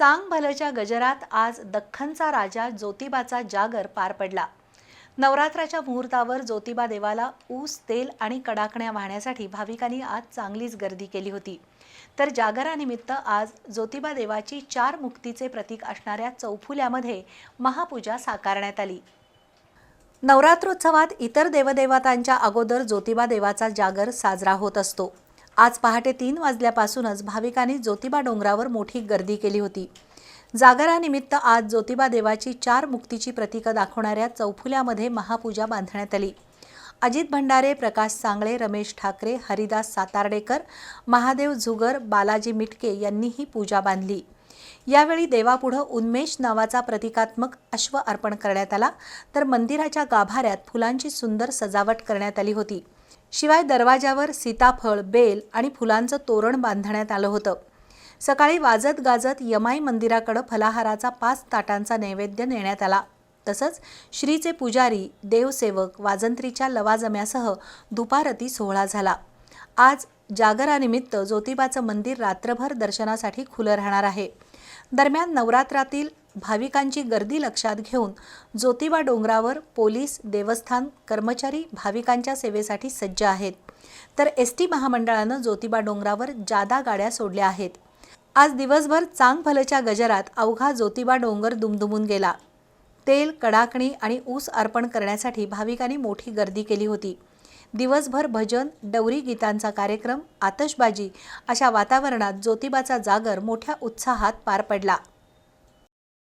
चांग भलच्या गजरात आज दख्खनचा राजा ज्योतिबाचा जागर पार पडला. नवरात्राच्या मुहूर्तावर ज्योतिबा देवाला ऊस तेल आणि कडाकण्या वाहण्यासाठी भाविकांनी आज चांगलीच गर्दी केली होती. तर जागरानिमित्त आज ज्योतिबा देवाची चार मुक्तीचे प्रतीक असणाऱ्या चौफुल्यामध्ये महापूजा साकारण्यात आली. नवरात्रोत्सवात इतर देवदेवतांच्या अगोदर ज्योतिबा देवाचा जागर साजरा होत असतो. आज पहाटे तीन वाजल्यापासूनच भाविकांनी ज्योतिबा डोंगरावर मोठी गर्दी केली होती. जागरानिमित्त आज ज्योतिबा देवाची चार मुक्तीची प्रतीकं दाखवणाऱ्या चौफुल्यामध्ये महापूजा बांधण्यात आली. अजित भंडारे प्रकाश सांगळे रमेश ठाकरे हरिदास सातार्डेकर महादेव झुगर बालाजी मिटके यांनी ही पूजा बांधली. यावेळी देवापुढं उन्मेष नावाचा प्रतिकात्मक अश्व अर्पण करण्यात आला. तर मंदिराच्या गाभाऱ्यात फुलांची सुंदर सजावट करण्यात आली होती. शिवाय दरवाजावर सीताफळ बेल आणि फुलांचं तोरण बांधण्यात आलं होतं. सकाळी वाजत गाजत यमाई मंदिराकडं फलाहाराचा पाच ताटांचा नैवेद्य नेण्यात आला. तसंच श्रीचे पुजारी देवसेवक वाजंत्रीच्या लवाजम्यासह दुपारती सोहळा झाला. आज जागरानिमित्त ज्योतिबाचं मंदिर रात्रभर दर्शनासाठी खुलं राहणार आहे. दरम्यान नवरात्रातील भाविकांची गर्दी लक्षात घेऊन ज्योतिबा डोंगरावर पोलीस देवस्थान कर्मचारी भाविकांच्या सेवेसाठी सज्ज आहेत. तर एस टी महामंडळानं ज्योतिबा डोंगरावर जादा गाड्या सोडल्या आहेत. आज दिवसभर चांगफलच्या गजरात अवघा ज्योतिबा डोंगर दुमदुमून गेला. तेल कडाकणी आणि ऊस अर्पण करण्यासाठी भाविकांनी मोठी गर्दी केली होती. दिवसभर भजन डवरी गीतांचा कार्यक्रम आतषबाजी अशा वातावरणात ज्योतिबाचा जागर मोठ्या उत्साहात पार पडला.